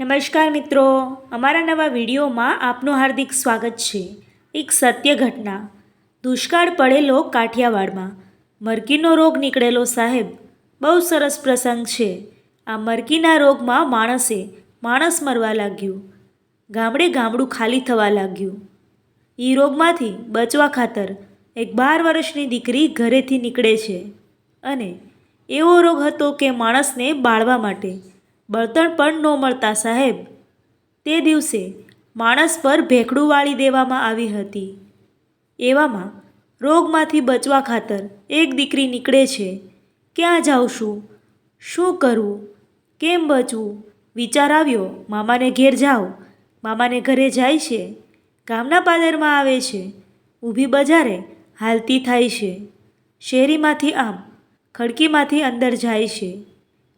નમસ્કાર મિત્રો. અમારા નવા વિડીયોમાં આપનું હાર્દિક સ્વાગત છે. એક સત્ય ઘટના. દુષ્કાળ પડેલો કાઠિયાવાડમાં. મરકીનો રોગ નીકળેલો સાહેબ. બહુ સરસ પ્રસંગ છે. આ મરકીના રોગમાં માણસે માણસ મરવા લાગ્યું. ગામડે ગામડું ખાલી થવા લાગ્યું. એ રોગમાંથી બચવા ખાતર એક બાર વર્ષની દીકરી ઘરેથી નીકળે છે. અને એવો રોગ હતો કે માણસને બાળવા માટે. બળતણ પણ ન મળતા સાહેબ. તે દિવસે માણસ પર ભેખડું વાળી દેવામાં આવી હતી. એવામાં રોગમાંથી બચવા ખાતર એક દીકરી નીકળે છે. ક્યાં જાઉં છું? શું કરવું કેમ બચવું વિચાર આવ્યો, મામાને ઘેર જાઓ. મામાને ઘરે જાય છે. ગામના પાદરમાં આવે છે. ઊભી બજારે હાલતી થાય છે. શેરીમાંથી આમ ખડકીમાંથી અંદર જાય છે.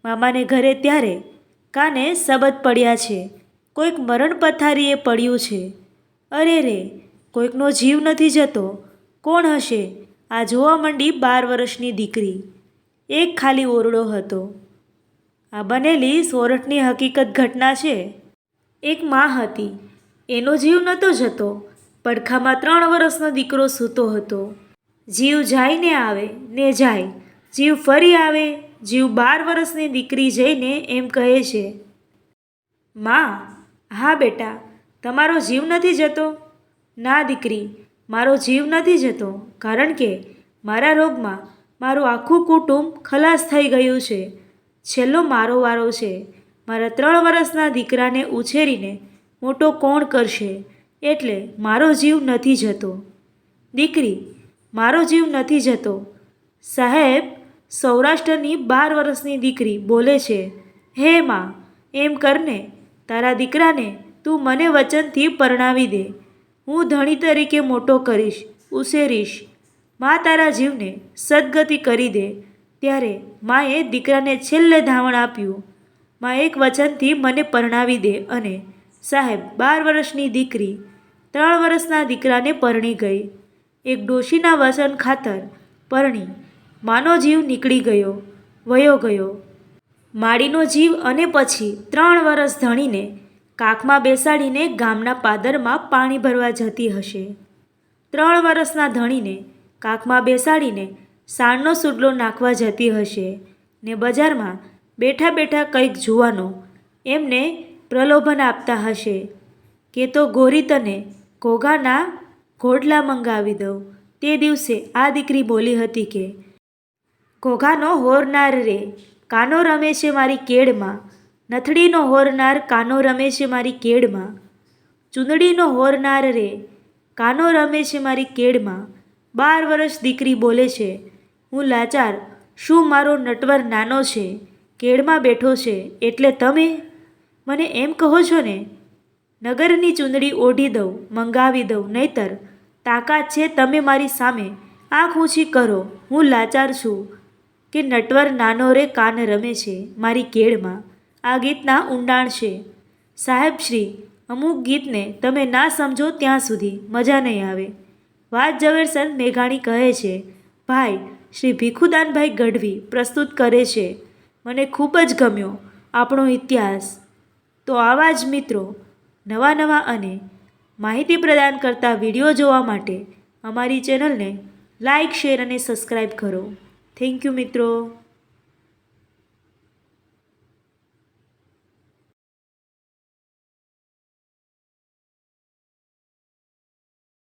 મામાને ઘરે ત્યારે કાને સબદ પડ્યા છે. કોઈક મરણ પથારીએ પડ્યું છે. અરે રે, કોઈકનો જીવ નથી જતો. કોણ હશે? આ જોવા માંડી બાર વર્ષની દીકરી. એક ખાલી ઓરડો હતો. આ બનેલી સોરઠની હકીકત ઘટના છે. એક માં હતી. એનો જીવ નહોતો જતો. પડખામાં ત્રણ વર્ષનો દીકરો સૂતો હતો. જીવ જાય ને આવે ને જાય. જીવ ફરી આવે જીવ બાર વર્ષની દીકરી જઈને એમ કહે છે, માં, હા બેટા, તમારો જીવ નથી જતો. ના દીકરી, મારો જીવ નથી જતો, કારણ કે મારા રોગમાં મારું આખું કુટુંબ ખલાસ થઈ ગયું છે. છેલ્લો મારો વારો છે. મારા ત્રણ વર્ષના દીકરાને ઉછેરીને મોટો કોણ કરશે? એટલે મારો જીવ નથી જતો. દીકરી, મારો જીવ નથી જતો. સાહેબ સૌરાષ્ટ્રની બાર વર્ષની દીકરી બોલે છે, હે માં, એમ કરને, તારા દીકરાને તું મને વચનથી પરણાવી દે. હું ધણી તરીકે મોટો કરીશ, ઉછેરીશ. મા તારા જીવને સદગતિ કરી દે. ત્યારે માએ દીકરાને છેલ્લે ધાવણ આપ્યું. મા એક વચનથી મને પરણાવી દે અને સાહેબ, બાર વર્ષની દીકરી ત્રણ વર્ષના દીકરાને પરણી ગઈ. એક ડોશીના વસન ખાતર પરણી માનો જીવ નીકળી ગયો, વયો ગયો. માડીનો જીવ અને પછી ત્રણ વરસ ધણીને કાકમાં બેસાડીને ગામના પાદરમાં પાણી ભરવા જતી હશે. ત્રણ વરસના ધણીને કાકમાં બેસાડીને સાણનો સુડલો નાખવા જતી હશે ને બજારમાં બેઠા બેઠા કંઈક જુવાનો એમને પ્રલોભન આપતા હશે. કે તો ગોરી તને ઘોઘાના ઘોડલા મંગાવી દઉં. તે દિવસે આ દીકરી બોલી હતી કે ઘોઘાનો હોરનાર રે, કાનો રમે છે મારી કેડમાં? નથડીનો હોરનાર, કાનો રમે છે મારી કેડમાં? ચૂંદડીનો હોરનાર રે, કાનો રમે છે મારી કેડમાં? બાર વર્ષ દીકરી બોલે છે, હું લાચાર, શું મારો નટવર નાનો છે, કેડમાં બેઠો છે, એટલે તમે? મને એમ કહો છો ને, નગરની ચૂંદડી ઓઢી દઉં, મંગાવી દઉં, નહીતર તાકાત છે તમે મારી સામે. આંખ ઊંચી કરો, હું લાચાર છું. કે નટવર નાનો રે કાન રમે છે, મારી કેળમાં. આ ગીતના ઊંડાણ છે. સાહેબ શ્રી, અમુક ગીતને તમે ના સમજો ત્યાં સુધી મજા નહીં આવે. વાત ઝવેરચંદ મેઘાણી કહે છે, ભાઈ, શ્રી ભીખુદાનભાઈ ગઢવી પ્રસ્તુત કરે છે. મને ખૂબ જ ગમ્યો આપણો ઇતિહાસ. તો આવા જ મિત્રો, નવા નવા અને માહિતી પ્રદાન કરતા વીડિયો જોવા માટે અમારી ચેનલને લાઇક શેર અને સબસ્ક્રાઈબ કરો. થેન્ક યુ મિત્રો